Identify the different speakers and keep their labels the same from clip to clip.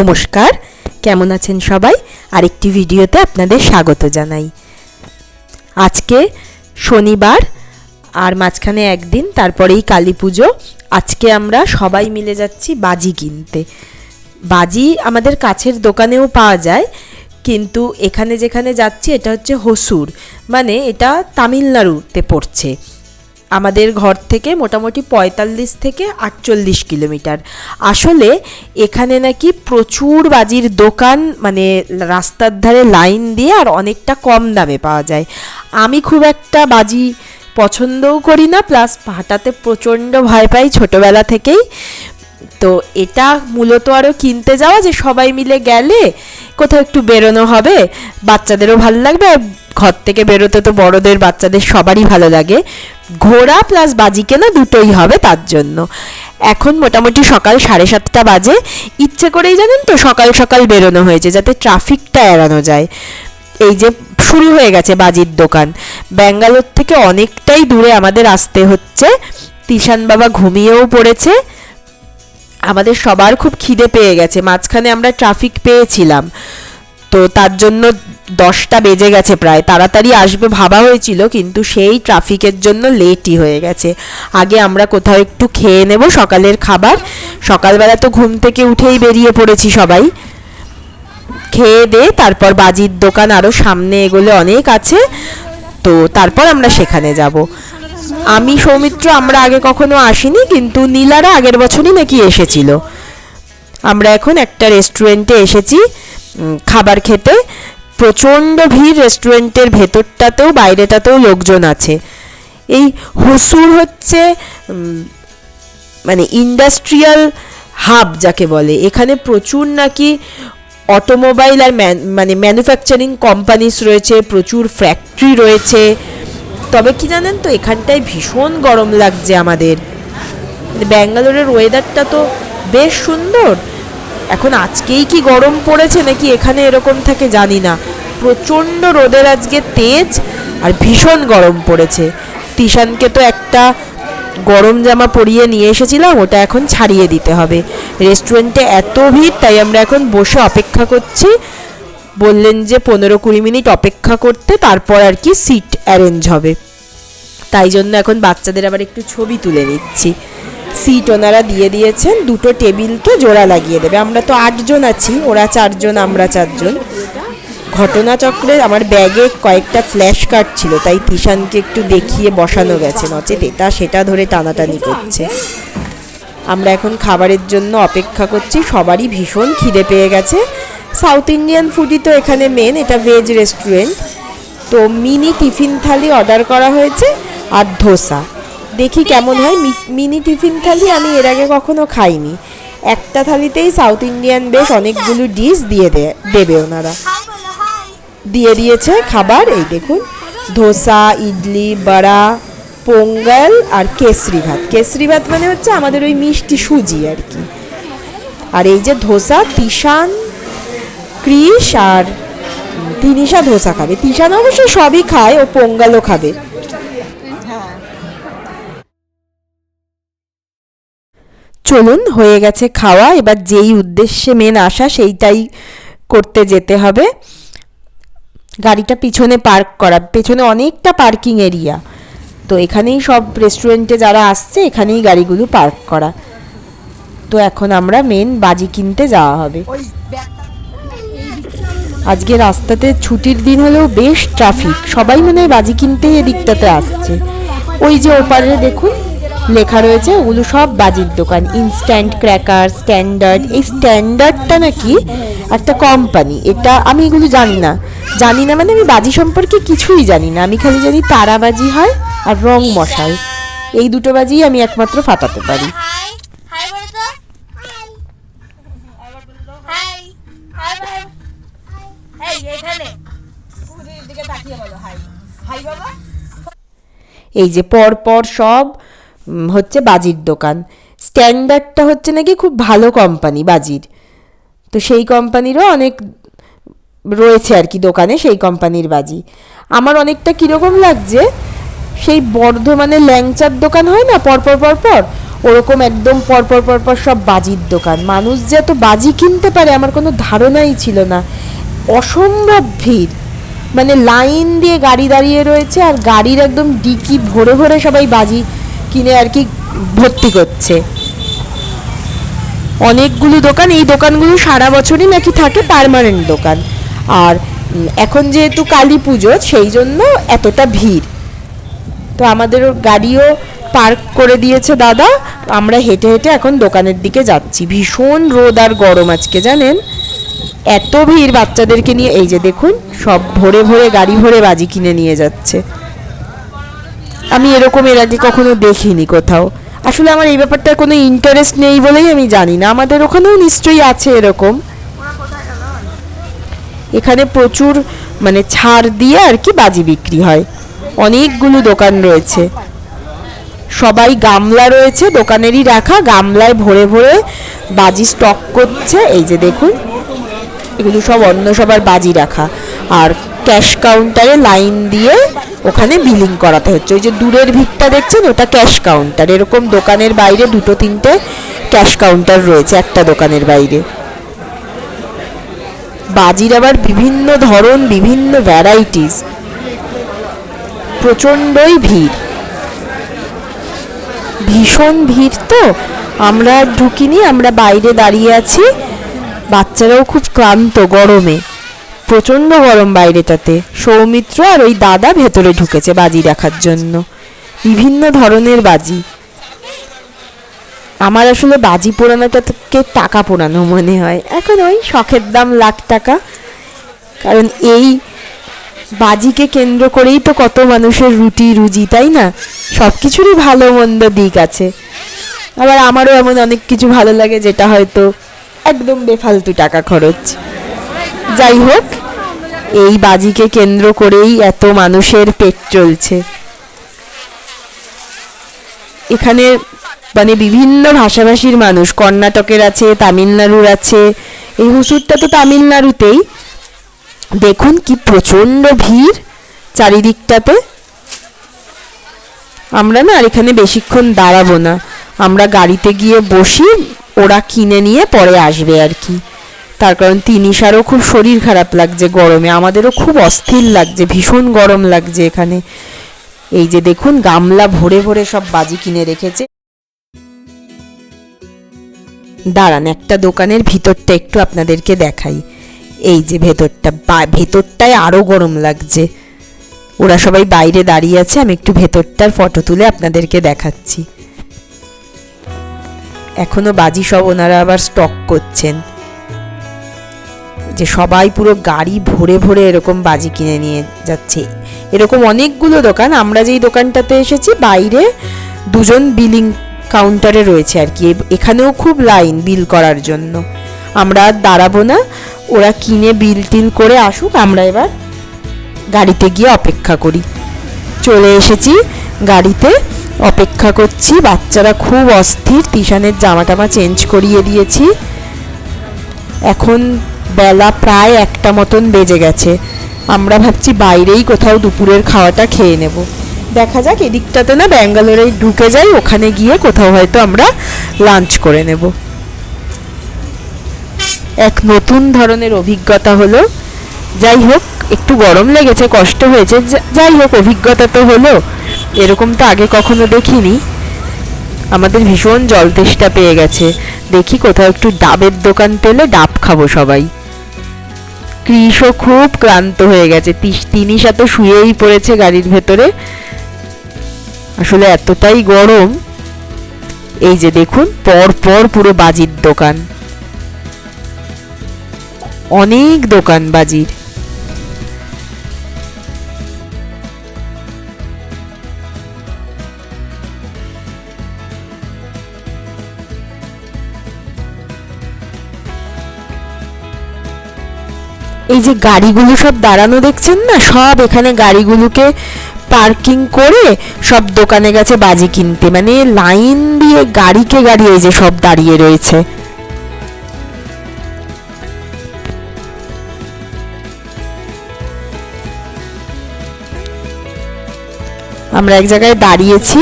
Speaker 1: নমস্কার, কেমন আছেন সবাই? আরেকটি ভিডিওতে আপনাদের স্বাগত জানাই। আজকে শনিবার, আর মাঝখানে একদিন, তারপরেই কালী পুজো। আজকে আমরা সবাই মিলে যাচ্ছি বাজি কিনতে। বাজি আমাদের কাছের দোকানেও পাওয়া যায়, কিন্তু এখানে যেখানে যাচ্ছি, এটা হচ্ছে হসুর। মানে এটা তামিলনাড়ুতে পড়ছে। আমাদের ঘর থেকে মোটামুটি পঁয়তাল্লিশ থেকে আটচল্লিশ কিলোমিটার। আসলে এখানে নাকি প্রচুর বাজির দোকান মানে রাস্তার ধারে লাইন দিয়ে আর অনেকটা কম দামে পাওয়া যায়। আমি খুব একটা বাজি পছন্দও করি না, প্লাস হাঁটাতে প্রচণ্ড ভয় পাই ছোটোবেলা থেকেই। তো এটা মূলত আরও কিনতে যাওয়া যে সবাই মিলে গেলে কোথাও একটু বেরোনো হবে। বাচ্চাদেরও ভালো লাগবে আর ঘর থেকে বেরোতে তো বড়দের, বাচ্চাদের সবারই ভালো লাগে। ঘোরা প্লাস বাজি কেনা দুটোই হবে তার জন্য। এখন মোটামুটি সকাল সাড়ে সাতটা বাজে। ইচ্ছে করেই জানেন তো সকাল সকাল বেরোনো হয়েছে যাতে ট্রাফিকটা এড়ানো যায়। এই যে শুরু হয়ে গেছে বাজির দোকান। ব্যাঙ্গালোর থেকে অনেকটাই দূরে আমাদের আসতে হচ্ছে। তিশান বাবা ঘুমিয়েও পড়েছে। আমাদের সবার খুব খিদে পেয়ে গেছে। মাঝখানে আমরা ট্রাফিক পেয়েছিলাম। তো তার জন্য দশটা বেজে গেছে প্রায়। তাড়াতাড়ি আসবে ভাবা হয়েছিল, কিন্তু সেই ট্রাফিকের জন্য লেটই হয়ে গেছে। আগে আমরা কোথাও একটু খেয়ে নেব সকালের খাবার। সকালবেলা তো ঘুম থেকে উঠেই বেরিয়ে পড়েছি সবাই। খেয়ে দে তারপর বাজির দোকান আরও সামনে এগোলে অনেক আছে। তো তারপর আমরা সেখানে যাব। আমি সৌমিত্র আমরা আগে কখনো আসিনি, কিন্তু নীলারা আগের বছরই নাকি এসেছিল। আমরা এখন একটা রেস্টুরেন্টে এসেছি খাবার খেতে। প্রচণ্ড ভিড় রেস্টুরেন্টের ভেতরটাতেও, বাইরেটাতেও লোকজন আছে। এই হসুর হচ্ছে মানে ইন্ডাস্ট্রিয়াল হাব যাকে বলে। এখানে প্রচুর নাকি অটোমোবাইল আর মানে ম্যানুফ্যাকচারিং কোম্পানিস রয়েছে, প্রচুর ফ্যাক্টরি রয়েছে। তবে কি জানেন তো, এখানটায় ভীষণ গরম লাগছে আমাদের। ব্যাঙ্গালোরের ওয়েদারটা তো বেশ সুন্দর। এখন আজকেই কি গরম পড়েছে নাকি এখানে এরকম থাকে জানি না। প্রচণ্ড রোদের আজকে তেজ আর ভীষণ গরম পড়েছে। তিশানকে তো একটা গরম জামা পরিয়ে নিয়ে এসেছিলাম, ওটা এখন ছাড়িয়ে দিতে হবে। রেস্টুরেন্টে এত ভিড়, তাই আমরা এখন বসে অপেক্ষা করছি। বললেন যে পনেরো কুড়ি মিনিট অপেক্ষা করতে তারপর আর কি সিট অ্যারেঞ্জ হবে। তাই জন্য এখন বাচ্চাদের আবার একটু ছবি তুলে নিচ্ছি। সিট ওনারা দিয়ে দিয়েছেন, দুটো টেবিলকে জোড়া লাগিয়ে দেবে। আমরা তো আটজন আছি, ওরা চারজন, আমরা চারজন। ঘটনাচক্রে আমার ব্যাগে কয়েকটা ফ্ল্যাশ কার্ড ছিল, তাই তিশানকে একটু দেখিয়ে বসানো গেছে নচেত। এটা সেটা ধরে টানাটানি করছে। আমরা এখন খাবারের জন্য অপেক্ষা করছি, সবারই ভীষণ খিদে পেয়ে গেছে। সাউথ ইন্ডিয়ান ফুডই তো এখানে মেন এটা ভেজ রেস্টুরেন্ট তো মিনি টিফিন থালি অর্ডার করা হয়েছে আর ধোসা। দেখি কেমন হয়। মিনি টিফিন থালি আমি এর আগে কখনো খাইনি। একটা থালিতেই সাউথ ইন্ডিয়ান বেশ অনেকগুলো ডিশ দিয়ে দেবে ওনারা। দিয়ে দিয়েছে খাবার, এই দেখুন। ধোসা, ইডলি, বড়া, পোঙ্গল আর কেসরি ভাত। কেসরি ভাত মানে হচ্ছে আমাদের ওই মিষ্টি সুজি আর কি। আর এই যে ধোসা, তিশান ক্রিস আর তিনিশা ধোসা খাবে। তিশান অবশ্য সবই খায়, ও পোঙ্গালও খাবে। চলুন, হয়ে গেছে খাওয়া। এবার যেই উদ্দেশ্যে মেন আসা সেইটাই করতে যেতে হবে। গাড়িটা পিছনে পার্ক করা। পেছনে অনেকটা পার্কিং এরিয়া তো এখানেই সব রেস্টুরেন্টে যারা আসছে, এখানেই গাড়িগুলো পার্ক করা। তো এখন আমরা মেন বাজি কিনতে যাওয়া হবে। আজকে রাস্তাতে ছুটির দিন হলেও বেশ ট্রাফিক সবাই মনে হয় বাজি কিনতে এদিকটাতে আসছে ওই যে ওপারে দেখুন লেখা রয়েছে ওগুলো সব বাজির দোকান ইনস্ট্যান্ট ক্র্যাকার স্ট্যান্ডার্ড এই স্ট্যান্ডার্ডটা নাকি একটা কোম্পানি এটা আমি এগুলো জানি না জানি না মানে আমি বাজি সম্পর্কে কিছুই জানি না আমি খালি জানি তারাবাজি হয় আর রং মশাল এই দুটো বাজিই আমি একমাত্র ফাটাতে পারি
Speaker 2: হাই হাই এই
Speaker 1: যে পর পর সব হচ্ছে বাজির দোকান। স্ট্যান্ডার্ডটা হচ্ছে নাকি খুব ভালো কোম্পানি, বাজির। তো সেই কোম্পানিরও অনেক রয়েছে আর কি দোকানে, সেই কোম্পানির বাজি। আমার অনেকটা কীরকম লাগছে, সেই বর্ধমানে ল্যাংচার দোকান হয় না, পরপর পরপর? ওরকম একদম পরপর পরপর সব বাজির দোকান। মানুষ যে এত বাজি কিনতে পারে, আমার কোনো ধারণাই ছিল না। অসম্ভব ভিড়। মানে লাইন দিয়ে গাড়ি দাঁড়িয়ে রয়েছে আর গাড়ির একদম ডিকি ভরে ভরে সবাই বাজি কিনে আর কি ভর্তি করছে। অনেকগুলো দোকান, এই দোকানগুলো সারা বছরই নাকি থাকে পার্মানেন্ট দোকান। আর এখন যেহেতু কালী পুজো, সেই জন্য এতটা ভিড়। তো আমাদের গাড়িও পার্ক করে দিয়েছে দাদা। আমরা হেঁটে হেঁটে এখন দোকানের দিকে যাচ্ছি। ভীষণ রোদ আর গরম আজকে, জানেন? এত ভিড় বাচ্চাদেরকে নিয়ে, এই যে দেখুন, সব ভরে ভরে গাড়ি ভরে বাজি কিনে নিয়ে যাচ্ছে। আমি এরকম এর আগে কখনো দেখিনি কোথাও। আসলে আমার এই ব্যাপারটার কোনো ইন্টারেস্ট নেই বলেই আমি জানি না। আমাদের ওখানেও নিশ্চয়ই আছে এরকম। এখানে প্রচুর মানে ছাড় দিয়ে আর কি বাজি বিক্রি হয়। অনেকগুলো দোকান রয়েছে। সবাই গামলা রয়েছে, দোকানেরই রাখা। গামলায় ভরে ভরে বাজি স্টক করছে। এই যে দেখুন এগুলো সব অন্য সবার বাজি রাখা। আর ক্যাশ কাউন্টারে লাইন দিয়ে ওখানে বিলিং করাতে হচ্ছে। ওই যে দূরের ভিড়টা দেখছেন, ওটা ক্যাশ কাউন্টার এরকম দোকানের বাইরে দুটো তিনটে ক্যাশ কাউন্টার রয়েছে একটা দোকানের বাইরে। বাজির আবার বিভিন্ন ধরন, বিভিন্ন ভ্যারাইটিস প্রচণ্ডই ভিড়। ভীষণ ভিড় তো। আমরা ঢুকিনি, আমরা বাইরে দাঁড়িয়ে আছি। বাচ্চারাও খুব ক্লান্ত গরমে। প্রচণ্ড গরম বাইরেটাতে। সৌমিত্র আর ওই দাদা ভেতরে ঢুকেছে বাজি দেখার জন্য। বিভিন্ন ধরনের বাজি। আমার আসলে বাজি পোড়ানোটাকে টাকা পোড়ানো মনে হয়। এখন ওই শখের দাম লাখ টাকা। কারণ এই বাজিকে কেন্দ্র করেই তো কত মানুষের রুটি, রুজি, তাই না? সব কিছুরই ভালো, মন্দ দিক আছে। আবার আমারও এমন অনেক কিছু ভালো লাগে যেটা হয়তো একদম বেফালতু টাকা খরচ। যাই হোক, এই বাজিকে কেন্দ্র করেই এত মানুষের পেট চলছে। এখানে মানে বিভিন্ন ভাষাভাষীর মানুষ, কর্ণাটকের আছে, তামিলনাড়ুর আছে, এই হুসুরটা তো তামিলনাড়ুতেই। দেখুন কি প্রচণ্ড ভিড় চারিদিকটাতে। আমরা না আর এখানে বেশিক্ষণ দাঁড়াবো না। আমরা গাড়িতে গিয়ে বসি ওরা কিনে নিয়ে পরে আসবে আর কি। তার কারণ তিনিশারও খুব শরীর খারাপ লাগছে গরমে। আমাদেরও খুব অস্থির লাগছে, ভীষণ গরম লাগছে এখানে। এই যে দেখুন, গামলা ভরে ভরে সব বাজি কিনে রেখেছে। দাঁড়ান, একটা দোকানের ভিতরটা একটু আপনাদেরকে দেখাই। এই যে ভেতরটা ভেতরটায় আরও গরম লাগছে। ওরা সবাই বাইরে দাঁড়িয়ে আছে, আমি একটু ভেতরটার ফটো তুলে আপনাদেরকে দেখাচ্ছি। এখনও বাজি সব ওনারা আবার স্টক করছেন। যে সবাই পুরো গাড়ি ভরে ভরে এরকম বাজি কিনে নিয়ে যাচ্ছে। এরকম অনেকগুলো দোকান, আমরা যেই দোকানটাতে এসেছি, বাইরে দুজন বিলিং কাউন্টারে রয়েছে আর কি। এখানেও খুব লাইন বিল করার জন্য। আমরা আর দাঁড়াবো না, ওরা কিনে বিল টিল করে আসুক, আমরা এবার গাড়িতে গিয়ে অপেক্ষা করি। চলে এসেছি গাড়িতে। অপেক্ষা করছি। বাচ্চারা খুব অস্থির। তিশানের জামা টামা চেঞ্জ করিয়ে দিয়েছি। এখন বেলা প্রায় একটা মতন বেজে গেছে। আমরা ভাবছি বাইরেই কোথাও দুপুরের খাওয়াটা খেয়ে নেব। দেখা যাক, এদিকটাতে না ব্যাঙ্গালোরে ঢুকে যাই। ওখানে গিয়ে কোথাও হয়তো আমরা লাঞ্চ করে নেব। এক নতুন ধরনের অভিজ্ঞতা হলো, যাই হোক, একটু গরম লেগেছে, কষ্ট হয়েছে। যাই হোক, অভিজ্ঞতা তো হলো। এরকম তো আগে কখনো দেখিনি। আমাদের ভীষণ জল তেষ্টা পেয়ে গেছে। দেখি কোথাও একটু ডাবের দোকান পেলে ডাব খাব সবাই। কৃষও খুব ক্লান্ত হয়ে গেছে। তিনি সাথে শুয়েই পড়েছে গাড়ির ভেতরে। আসলে এতটাই গরম। এই যে দেখুন, পর পর পুরো বাজির দোকান। অনেক দোকান বাজির। এই যে গাড়িগুলো সব দাঁড়ানো দেখছেন না? সব এখানে গাড়িগুলোকে পার্কিং করে সব দোকানে গেছে বাজি কিনতে। মানে লাইন দিয়ে গাড়িকে গাড়ি এই যে সব দাঁড়িয়ে রয়েছে। আমরা এক জায়গায় দাঁড়িয়েছি।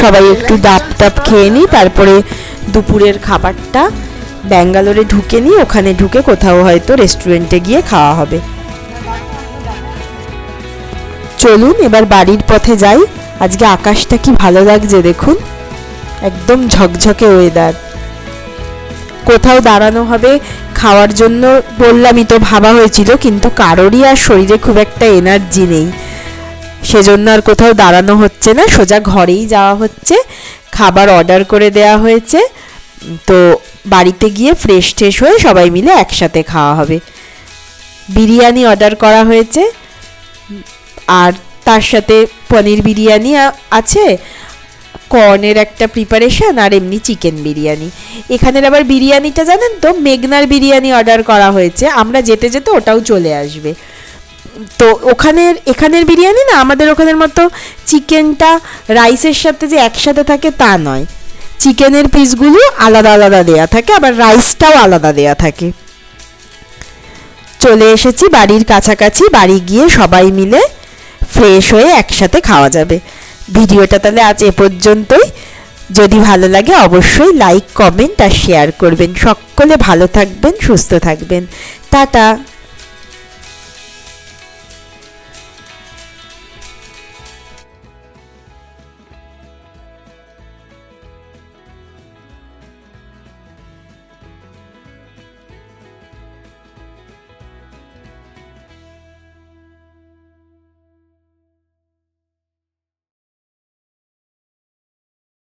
Speaker 1: সবাই একটু ডাব টাপ খেয়ে নিই, তারপরে দুপুরের খাবারটা ব্যাঙ্গালোরে ঢুকে নিই ওখানে ঢুকে কোথাও হয়তো রেস্টুরেন্টে গিয়ে খাওয়া হবে। চলুন, এবার বাড়ির পথে যাই। আজকে আকাশটা কি ভালো লাগছে দেখুন। একদম ঝকঝকে ওয়েদার কোথাও দাঁড়ানো হবে, খাওয়ার জন্য বললামই তো ভাবা হয়েছিল, কিন্তু কারোরই আর শরীরে খুব একটা এনার্জি নেই। সেজন্য আর কোথাও দাঁড়ানো হচ্ছে না, সোজা ঘরেই যাওয়া হচ্ছে। খাবার অর্ডার করে দেওয়া হয়েছে। তো বাড়িতে গিয়ে ফ্রেশ ট্রেশ হয়ে সবাই মিলে একসাথে খাওয়া হবে। বিরিয়ানি অর্ডার করা হয়েছে। আর তার সাথে পনির বিরিয়ানি আছে। কর্নের একটা প্রিপারেশন আর এমনি চিকেন বিরিয়ানি। এখানের আবার বিরিয়ানিটা জানেন তো? মেঘনার বিরিয়ানি অর্ডার করা হয়েছে। আমরা যেতে যেতে ওটাও চলে আসবে। তো ওখানের, এখানের বিরিয়ানি না? আমাদের ওখানের মতো চিকেনটা রাইসের সাথে যে একসাথে থাকে তা নয়। চিকেনের পিসগুলো আলাদা আলাদা দেয়া থাকে, আবার রাইসটাও আলাদা দেয়া থাকে। চলে এসেছি বাড়ির কাছাকাছি, বাড়ি গিয়ে সবাই মিলে ফ্রেশ হয়ে একসাথে খাওয়া যাবে। ভিডিওটা তাহলে আজ এ পর্যন্তই। যদি ভালো লাগে অবশ্যই লাইক কমেন্ট আর শেয়ার করবেন। সকলে ভালো থাকবেন, সুস্থ থাকবেন। টাটা।